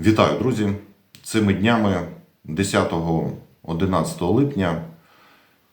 Вітаю, друзі! Цими днями 10-11 липня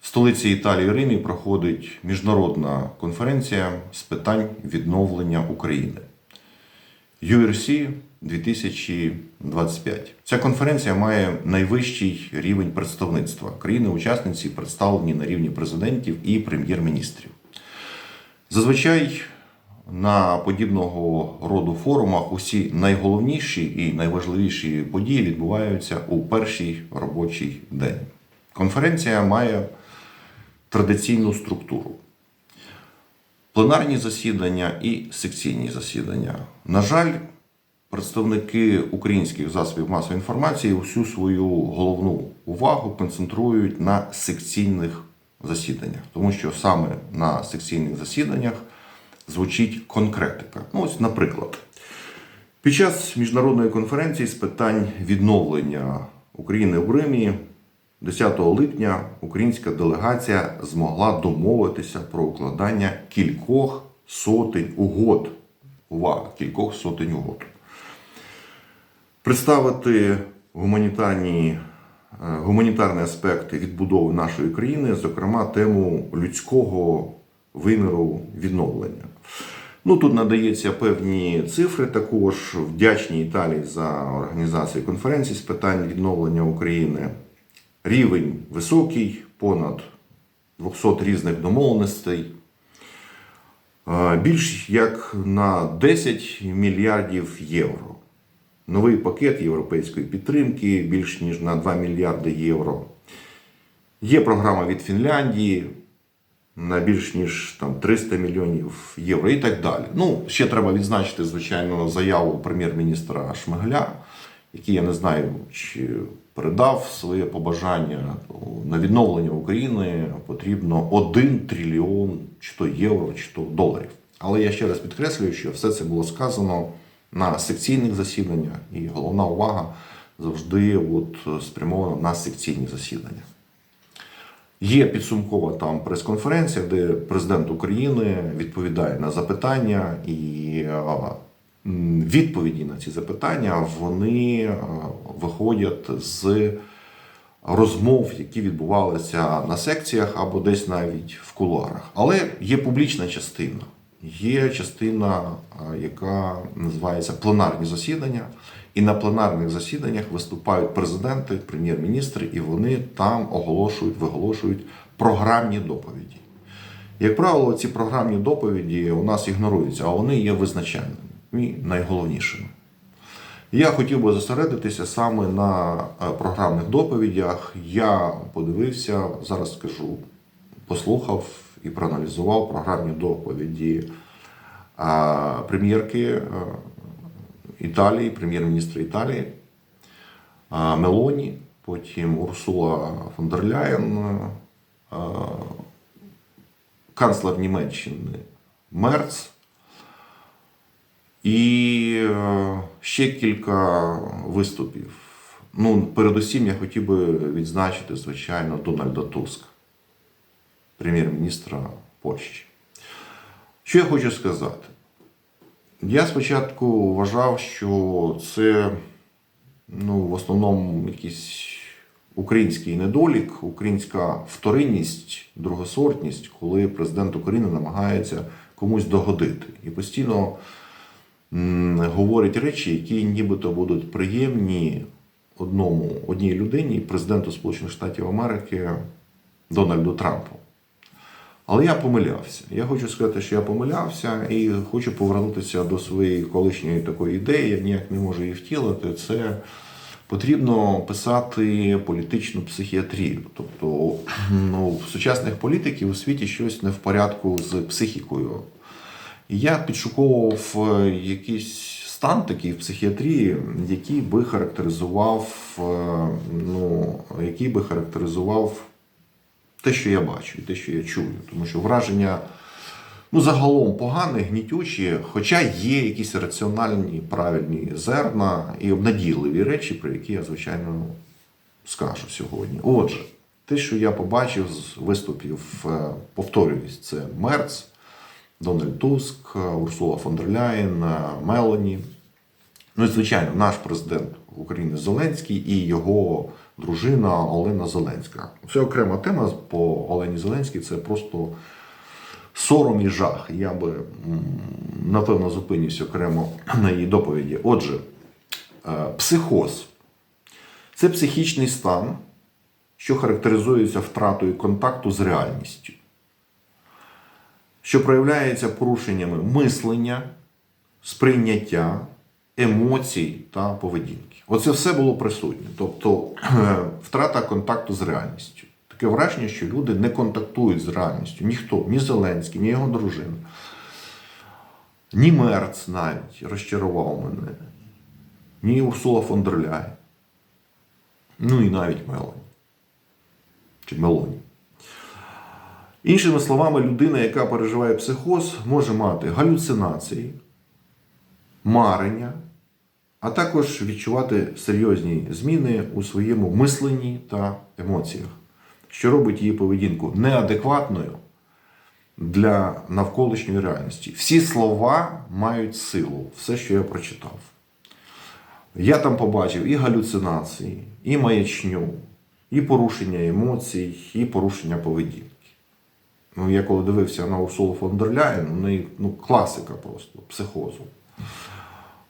в столиці Італії Римі проходить міжнародна конференція з питань відновлення України. URC 2025. Ця конференція має найвищий рівень представництва. Країни-учасниці представлені на рівні президентів і прем'єр-міністрів. Зазвичай на подібного роду форумах усі найголовніші і найважливіші події відбуваються у перший робочий день. Конференція має традиційну структуру. Пленарні засідання і секційні засідання. На жаль, представники українських засобів масової інформації всю свою головну увагу концентрують на секційних засіданнях, тому що саме на секційних засіданнях звучить конкретика. Ну, ось, наприклад, під час міжнародної конференції з питань відновлення України в Римі 10 липня українська делегація змогла домовитися про укладання кількох сотень угод. Увага, кількох сотень угод. Представити гуманітарні, е, гуманітарні аспекти відбудови нашої країни, зокрема тему людського виміру відновлення. Ну, тут надається певні цифри. Також вдячні Італії за організацію конференції з питань відновлення України. Рівень високий, понад 200 різних домовленостей. Більш як на 10 мільярдів євро. Новий пакет європейської підтримки більш ніж на 2 мільярди євро. Є програма від Фінляндії на більш ніж там 300 мільйонів євро і так далі. Ну, ще треба відзначити, звичайно, заяву прем'єр-міністра Шмигаля, який я не знаю, чи передав своє побажання на відновлення України потрібно 1 трильйон чи то євро, чи то доларів. Але я ще раз підкреслюю, що все це було сказано на секційних засіданнях, і головна увага завжди от спрямована на секційні засідання. Є підсумкова там прес-конференція, де президент України відповідає на запитання, і відповіді на ці запитання вони виходять з розмов, які відбувалися на секціях або десь навіть в кулуарах. Але є публічна частина. Є частина, яка називається пленарні засідання, і на пленарних засіданнях виступають президенти, прем'єр-міністри, і вони там оголошують, виголошують програмні доповіді. Як правило, ці програмні доповіді у нас ігноруються, а вони є визначальними і найголовнішими. Я хотів би зосередитися саме на е, програмних доповідях. Я подивився, зараз скажу, послухав і проаналізував програмні доповіді прем'єрки е, Італії, прем'єр-міністра Італії Мелоні, потім Урсула фон дер Ляєн, канцлер Німеччини Мерц. І е, ще кілька виступів. Ну, передусім, я хотів би відзначити, звичайно, Дональда Туска, прем'єр-міністра Польщі. Що я хочу сказати? Я спочатку вважав, що це ну, в основному якийсь український недолік, українська вторинність, другосортність, коли президент України намагається комусь догодити. І постійно говорить речі, які нібито будуть приємні одному, одній людині, президенту Сполучених Штатів Америки Дональду Трампу. Але я помилявся. Я хочу сказати, що я помилявся і хочу повернутися до своєї колишньої такої ідеї, я ніяк не можу її втілити. Це потрібно писати політичну психіатрію. Тобто ну, в сучасних політиків у світі щось не в порядку з психікою. І я підшуковував якийсь стан такий в психіатрії, який би характеризував, е, ну, який би характеризував те, що я бачу, і те, що я чую. Тому що враження ну, загалом погане, гнітючі, хоча є якісь раціональні, правильні зерна і обнадійливі речі, про які я, звичайно, скажу сьогодні. Отже, те, що я побачив з виступів, е, повторююсь, це Мерц, Дональд Туск, Урсула фон дер Ляєн, Мелані. Ну і звичайно, наш президент України Зеленський і його дружина Олена Зеленська. Це окрема тема по Олені Зеленській. Це просто сором і жах. Я би напевно зупинюся окремо на її доповіді. Отже, е, психоз це психічний стан, що характеризується втратою контакту з реальністю, що проявляється порушеннями мислення, сприйняття, емоцій та поведінки. Оце все було присутнє. Тобто втрата контакту з реальністю. Таке враження, що люди не контактують з реальністю. Ніхто, ні Зеленський, ні його дружина, ні Мерц навіть розчарував мене, ні Урсула фон дер Ляйн, ну і навіть Мелоні. Чи Мелоні. Іншими словами, людина, яка переживає психоз, може мати галюцинації, марення, а також відчувати серйозні зміни у своєму мисленні та емоціях, що робить її поведінку неадекватною для навколишньої реальності. Всі слова мають силу, все, що я прочитав. Я там побачив і галюцинації, і маячню, і порушення емоцій, і порушення поведінки. Ну, я коли дивився на Урсулу фон дер Ляєн, ну, класика просто психозу.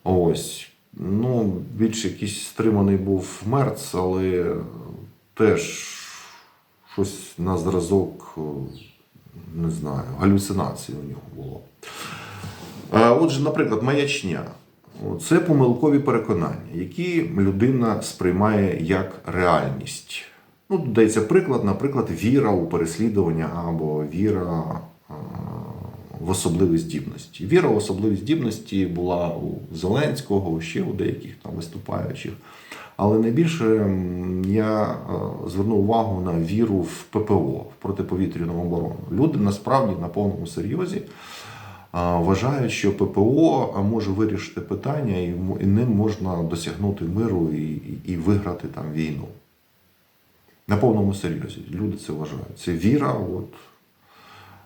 Ось. Ну, більш якийсь стриманий був Мерц, але теж щось на зразок, не знаю, галюцинації у нього було. Е, Отже, наприклад, маячня. Це помилкові переконання, які людина сприймає як реальність. Ну, дається приклад, наприклад, віра у переслідування або віра в особливі здібності. Віра в особливі здібності була у Зеленського, ще у деяких там виступаючих. Але найбільше я е, звернув увагу на віру в ППО, в протиповітряну оборону. Люди насправді на повному серйозі вважають, що ППО може вирішити питання, і ним можна досягнути миру і, і, виграти там війну. На повному серйозі. Люди це вважають. Це віра, от,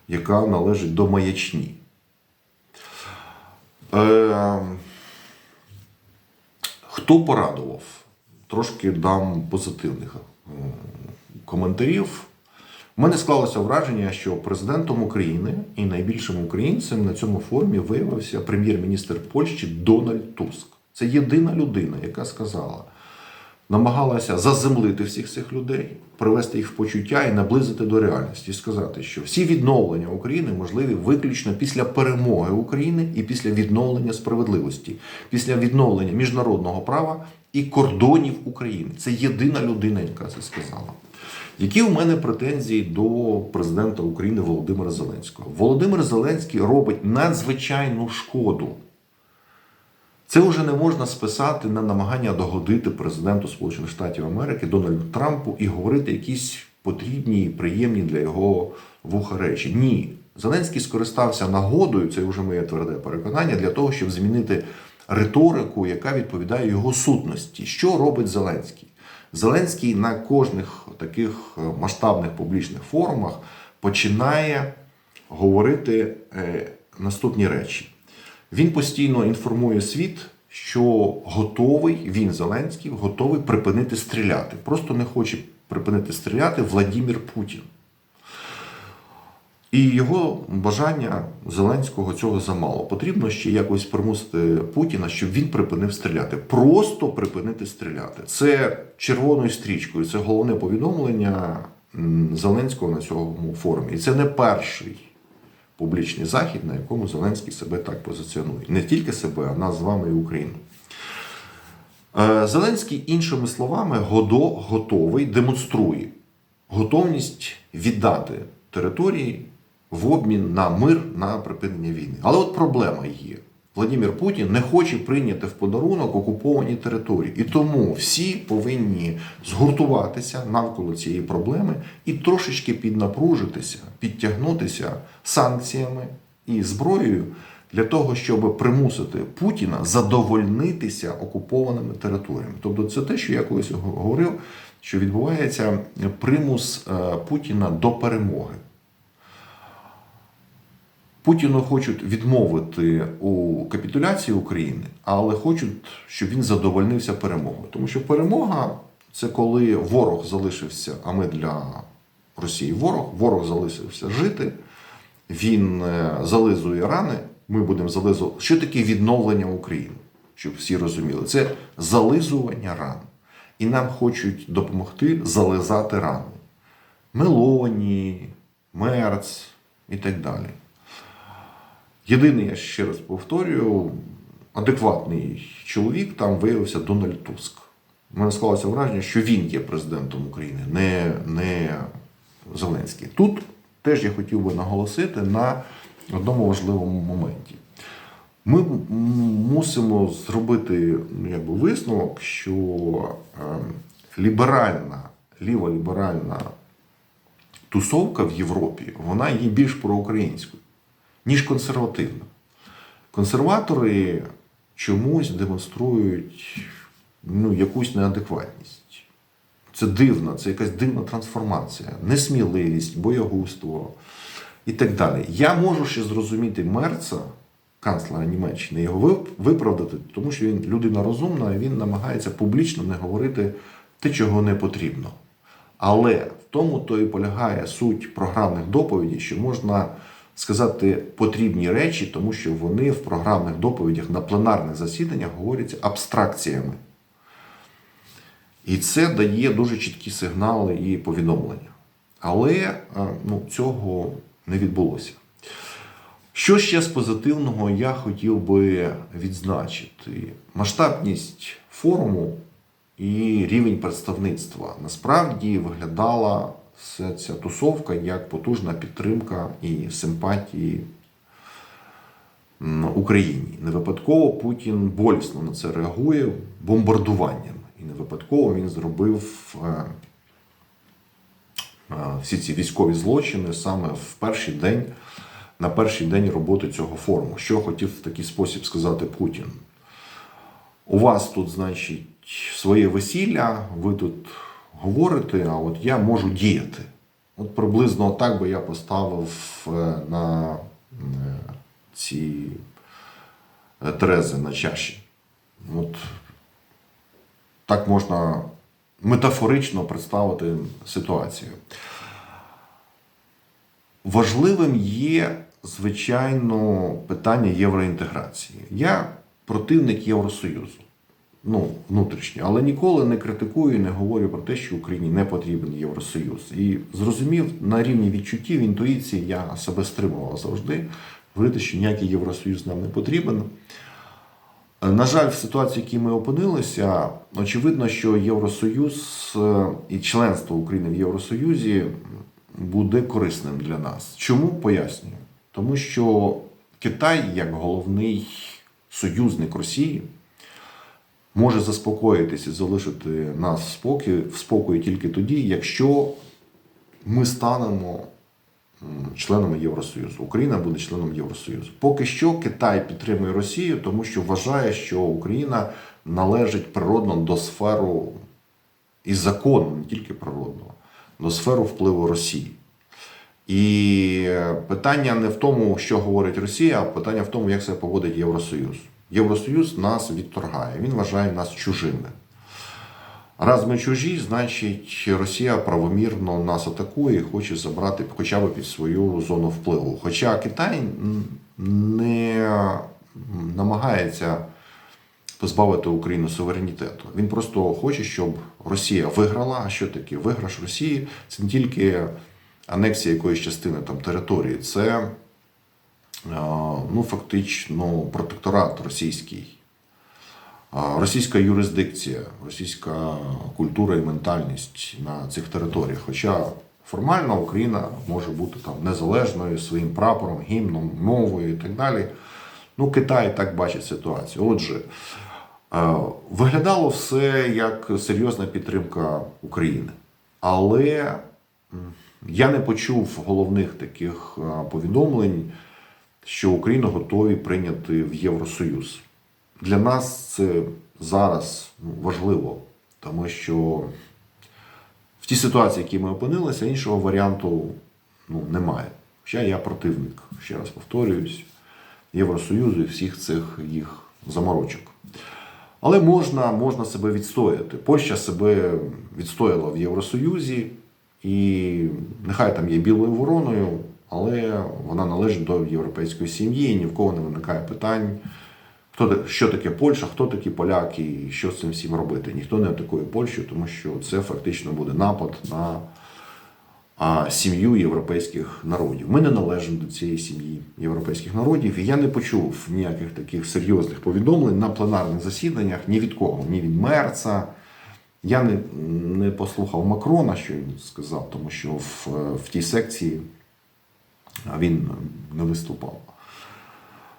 яка належить до маячні. Е, хто порадував? Трошки дам позитивних е, коментарів. У мене склалося враження, що президентом України і найбільшим українцем на цьому форумі виявився прем'єр-міністр Польщі Дональд Туск. Це єдина людина, яка сказала, намагалася заземлити всіх цих людей, привести їх в почуття і наблизити до реальності, і сказати, що всі відновлення України можливі виключно після перемоги України і після відновлення справедливості, після відновлення міжнародного права і кордонів України. Це єдина людина, яка це сказала. Які у мене претензії до президента України Володимира Зеленського? Володимир Зеленський робить надзвичайну шкоду. Це вже не можна списати на намагання догодити президенту Сполучених Штатів Америки Дональду Трампу і говорити якісь потрібні і приємні для його вуха речі. Ні. Зеленський скористався нагодою, це вже моє тверде переконання, для того, щоб змінити риторику, яка відповідає його сутності. Що робить Зеленський? Зеленський на кожних таких е, масштабних публічних форумах починає говорити е, наступні речі. Він постійно інформує світ, що готовий, він Зеленський, готовий припинити стріляти. Просто не хоче припинити стріляти Владимир Путін. І його бажання Зеленського цього замало. Потрібно ще якось примусити Путіна, щоб він припинив стріляти. Просто припинити стріляти. Це червоною стрічкою. Це головне повідомлення Зеленського на цьому форумі. І це не перший публічний захід, на якому Зеленський себе так позиціонує. Не тільки себе, а нас з вами і Україну. Е, Зеленський, іншими словами, готовий, демонструє готовність віддати території в обмін на мир на припинення війни. Але от проблема є. Владимир Путін не хоче прийняти в подарунок окуповані території. І тому всі повинні згуртуватися навколо цієї проблеми і трошечки піднапружитися, підтягнутися санкціями і зброєю для того, щоб примусити Путіна задовольнитися окупованими територіями. Тобто, це те, що я колись говорив, що відбувається примус е, Путіна до перемоги. Путіну хочуть відмовити у капітуляції України, але хочуть, щоб він задовольнився перемогою. Тому що перемога це коли ворог залишився, а ми для Росії ворог, ворог залишився жити, він е, зализує рани, ми будемо зализувати. Що таке відновлення України? Щоб всі розуміли, це зализування ран. І нам хочуть допомогти зализати рани. Мелоні, Мерц і так далі. Єдиний, я ще раз повторюю, адекватний чоловік там виявився Дональд Туск. У мене склалося враження, що він є президентом України, не, не Зеленський. Тут теж я хотів би наголосити на одному важливому моменті. Ми мусимо зробити ну, якби, висновок, що е, ліберальна, ліва-ліберальна тусовка в Європі вона є більш проукраїнською, ніж консервативна. Консерватори чомусь демонструють ну, якусь неадекватність. Це дивно, це якась дивна трансформація, несміливість, боягузтво і так далі. Я можу ще зрозуміти Мерца, канцлера Німеччини, його виправдати, тому що він людина розумна, і він намагається публічно не говорити те, чого не потрібно. Але в тому то і полягає суть програмних доповідей, що можна сказати потрібні речі, тому що вони в програмних доповідях на пленарних засіданнях говоряться абстракціями. І це дає дуже чіткі сигнали і повідомлення. Але е, ну, цього не відбулося. Що ще з позитивного я хотів би відзначити? Масштабність форуму і рівень представництва. Насправді виглядала вся ця тусовка як потужна підтримка і симпатії Україні. Не випадково Путін болісно на це реагує бомбардуванням. І не випадково він зробив е, е, всі ці військові злочини саме в перший день, на перший день роботи цього форуму. Що хотів в такий спосіб сказати Путін? У вас тут, значить, своє весілля, ви тут говорите, а от я можу діяти. От приблизно так би я поставив е, на е, ці е, терези на чаші. От так можна метафорично представити ситуацію. Важливим є, звичайно, питання євроінтеграції. Я противник Євросоюзу, ну, внутрішньо, але ніколи не критикую і не говорю про те, що Україні не потрібен Євросоюз. І зрозумів, на рівні відчуттів, інтуїції я себе стримував завжди. Говорити, що ніякий Євросоюз нам не потрібен. На жаль, в ситуації, в якій ми опинилися, очевидно, що Євросоюз е, і членство України в Євросоюзі буде корисним для нас. Чому пояснюю? Тому що Китай, як головний союзник Росії, може заспокоїтися і залишити нас в спокої, в спокої тільки тоді, якщо ми станемо членами Євросоюзу. Україна буде членом Євросоюзу. Поки що Китай підтримує Росію, тому що вважає, що Україна належить природно до сферу і закону, не тільки природного, до сферу впливу Росії. І питання не в тому, що говорить Росія, а питання в тому, як себе поводить Євросоюз. Євросоюз нас відторгає, він вважає нас чужими. Раз ми чужі, значить Росія правомірно нас атакує і хоче забрати хоча б під свою зону впливу. Хоча Китай не намагається позбавити Україну суверенітету. Він просто хоче, щоб Росія виграла. А що таке? Виграш Росії це не тільки анексія якоїсь частини там території, це ну, фактично протекторат російський. Російська юрисдикція, російська культура і ментальність на цих територіях. Хоча формально Україна може бути там незалежною своїм прапором, гімном, мовою і так далі. Ну, Китай так бачить ситуацію. Отже, е, виглядало все як серйозна підтримка України. Але я не почув головних таких е, повідомлень, що Україну готові прийняти в Євросоюз. Для нас це зараз ну, важливо, тому що в тій ситуації, в якій ми опинилися, іншого варіанту ну, немає. Хоча я противник, ще раз повторююсь, Євросоюзу і всіх цих їх заморочок. Але можна, можна себе відстояти. Польща себе відстояла в Євросоюзі, і нехай там є білою вороною, але вона належить до європейської сім'ї, і ні в кого не виникає питань, хто, що таке Польща, хто такі поляки і що з цим всім робити. Ніхто не атакує Польщу, тому що це фактично буде напад на сім'ю європейських народів. Ми не належимо до цієї сім'ї європейських народів, і я не почув ніяких таких серйозних повідомлень на пленарних засіданнях ні від кого, ні від Мерца. Я не, не послухав Макрона, що він сказав, тому що в, в тій секції він не виступав.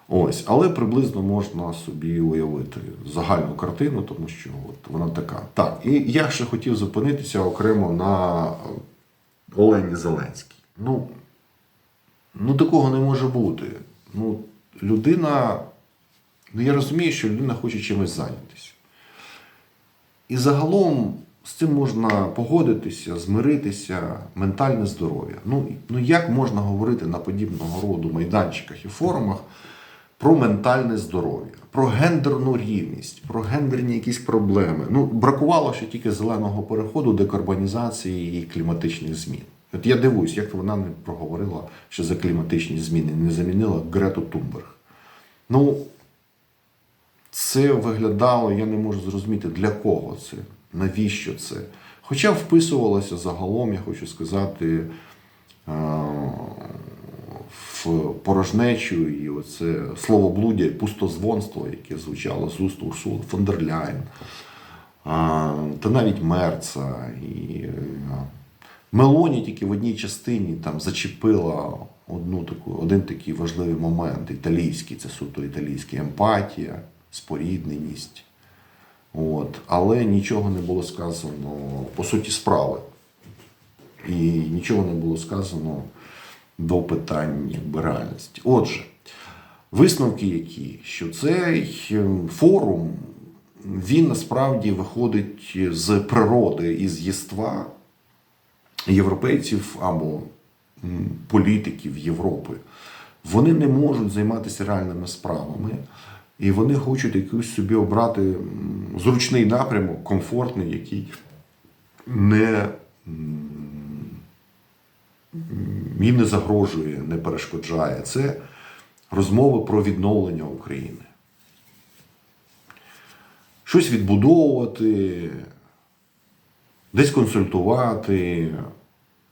Ось, але приблизно можна собі уявити загальну картину, тому що от вона така. Так, і я ще хотів зупинитися окремо на Олені Зеленській. Ну, ну такого не може бути. Ну, людина, ну я розумію, що людина хоче чимось зайнятися. І загалом з цим можна погодитися, змиритися, ментальне здоров'я. Ну, ну як можна говорити на подібного роду майданчиках і форумах про ментальне здоров'я, про гендерну рівність, про гендерні якісь проблеми. Ну, бракувало ще тільки зеленого переходу, декарбонізації і кліматичних змін. От я дивуюсь, як вона не проговорила, що за кліматичні зміни не замінила Грету Тумберг. Ну, це виглядало, я не можу зрозуміти, для кого це, навіщо це. Хоча вписувалося загалом, я хочу сказати, е, в порожнечу і оце словоблуддя пустозвонство, яке звучало з уст Урсули фон та навіть Мерца. І е, Мелоні тільки в одній частині там зачепила одну таку, один такий важливий момент італійський, це суто італійський емпатія, спорідненість. От. Але нічого не було сказано по суті справи. І нічого не було сказано до питань реальності. Отже, висновки які, що цей ем, форум він насправді виходить з природи із єства європейців або політиків Європи. Вони не можуть займатися реальними справами, і вони хочуть якийсь собі обрати зручний напрямок, комфортний, який не їм не загрожує, не перешкоджає. Це розмови про відновлення України. Щось відбудовувати, десь консультувати,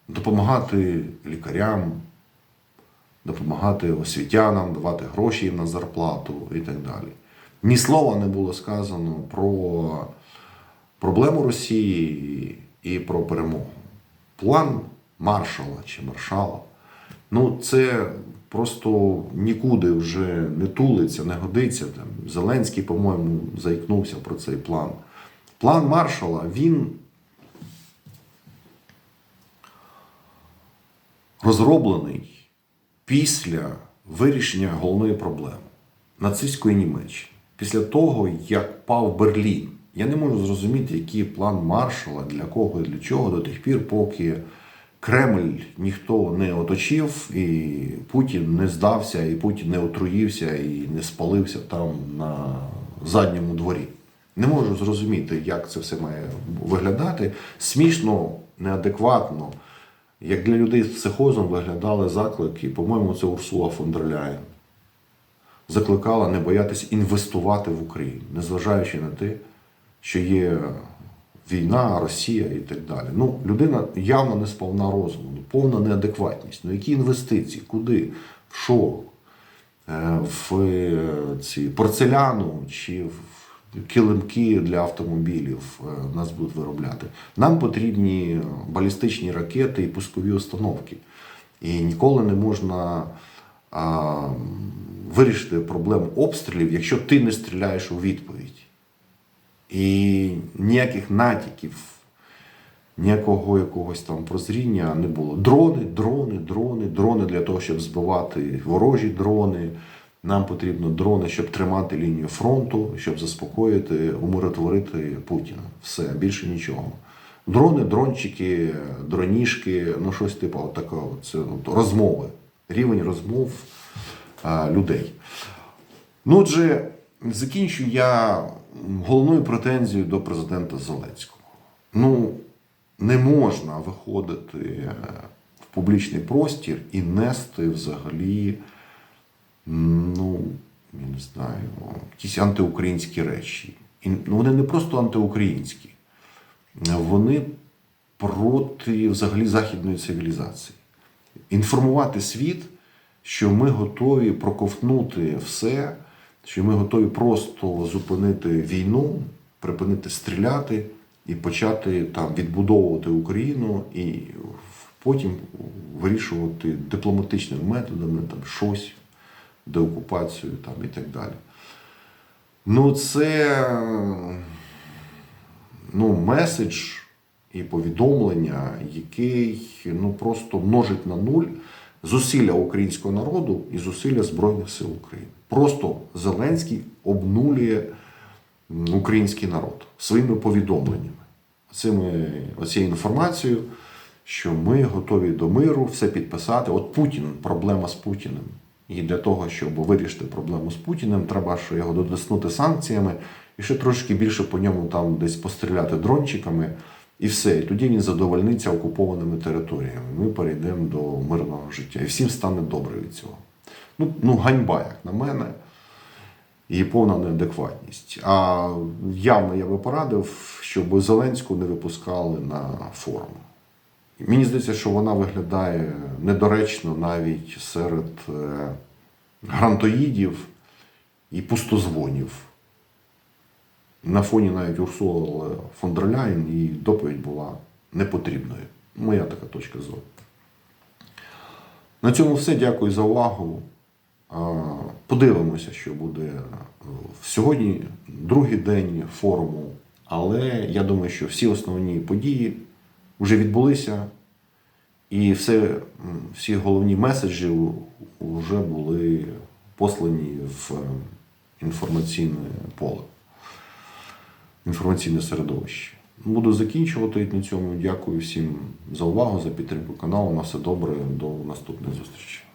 допомагати лікарям, допомагати освітянам, давати гроші їм на зарплату і так далі. Ні слова не було сказано про проблему Росії і про перемогу. План маршала чи маршала. Ну, це просто нікуди вже не тулиться, не годиться. Там Зеленський, по-моєму, заікнувся про цей план. План маршала він розроблений після вирішення головної проблеми нацистської Німеччини. Після того, як пав Берлін. Я не можу зрозуміти, який план маршала, для кого і для чого до тих пір, поки Кремль ніхто не оточив, і Путін не здався, і Путін не отруївся і не спалився там на задньому дворі. Не можу зрозуміти, як це все має виглядати. Смішно, неадекватно. Як для людей з психозом виглядали заклики, по-моєму, це Урсула фон дер Ляєн. Закликала не боятися інвестувати в Україну, незважаючи на те, що є війна, Росія і так далі. Ну, людина явно не сповна розуму, повна неадекватність. Ну, які інвестиції? Куди? В що? Е, В е, ці порцеляну чи в килимки для автомобілів е, нас будуть виробляти. Нам потрібні балістичні ракети і пускові установки. І ніколи не можна а, вирішити проблему обстрілів, якщо ти не стріляєш у відповідь. І ніяких натяків, ніякого якогось там прозріння не було. Дрони, дрони, дрони, дрони для того, щоб збивати ворожі дрони. Нам потрібно дрони, щоб тримати лінію фронту, щоб заспокоїти, умиротворити Путіна. Все, більше нічого. Дрони, дрончики, дронішки, ну щось типу такого. Це от, розмови. рівень розмов е, людей. Ну, отже, закінчу я головною претензією до президента Зеленського. Ну, не можна виходити е, в публічний простір і нести взагалі, ну, я не знаю, якісь антиукраїнські речі. І ну, вони не просто антиукраїнські, вони проти взагалі західної цивілізації. Інформувати світ, що ми готові проковтнути все, що ми готові просто зупинити війну, припинити стріляти і почати там відбудовувати Україну і потім вирішувати дипломатичними методами там щось, деокупацію там і так далі. Ну, це ну, меседж і повідомлення, який ну, просто множить на нуль зусилля українського народу і зусилля Збройних сил України. Просто Зеленський обнулює український народ своїми повідомленнями, цими, оцією інформацією, що ми готові до миру, все підписати. От Путін, проблема з Путіним. І для того, щоб вирішити проблему з Путіним, треба ще його дотиснути санкціями і ще трошки більше по ньому там десь постріляти дрончиками, і все. І тоді він задовольниться окупованими територіями. Ми перейдемо до мирного життя. І всім стане добре від цього. Ну, ну ганьба, як на мене, і повна неадекватність. А явно я би порадив, щоб Зеленську не випускали на форум. Мені здається, що вона виглядає недоречно навіть серед е, грантоїдів і пустозвонів. На фоні навіть Урсула фон дер Ляєн її доповідь була непотрібною. Моя така точка зору. На цьому все. Дякую за увагу. Подивимося, що буде сьогодні, другий день форуму. Але я думаю, що всі основні події вже відбулися, і все, всі головні меседжі вже були послані в е, інформаційне поле, інформаційне середовище. Буду закінчувати на цьому. Дякую всім за увагу, за підтримку каналу. На все добре. До наступної зустрічі.